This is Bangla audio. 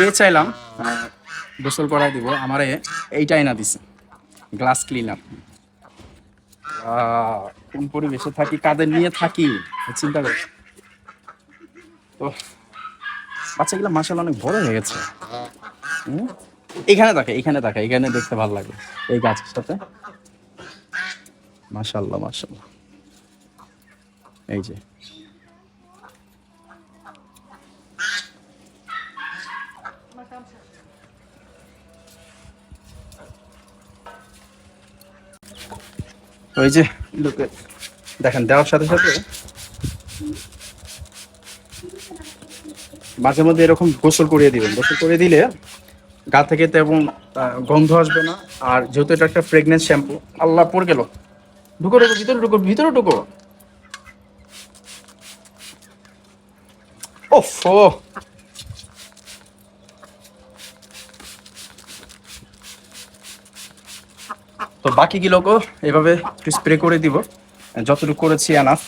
স্প্রে চাইলাম গোসল করাই দিব, আমারে এইটাই না দিছে গ্লাস ক্লিনার কোন পরিবেশে থাকি, কাদের নিয়ে থাকি চিন্তা করি। তো বাচ্চাগুলো মাসাল অনেক বড় হয়ে গেছে? এখানে থাকে এখানে থাকে এখানে দেখতে ভালো লাগে, এই গাছের সাথে। মাশাল্লাহ মাশাল্লাহ এই যে। ওই যে দেখেন, দেওয়ার সাথে সাথে মাঝে মধ্যে এরকম গোসল করিয়ে দিবেন। গোসল করিয়ে দিলে গা থেকে তেমন গন্ধ আসবে না। আর যেহেতু এটা একটা প্রেগনেন্ট শ্যাম্পু আল্লাহ পড়ে গেল। ঢুকো ঢুকো, ভিতরে ঢুকো ভিতরে ঢুকো। ওফ। তো বাকি গুলোকেও এভাবে স্প্রে করে দিব। যতটুকু করেছি আনাফ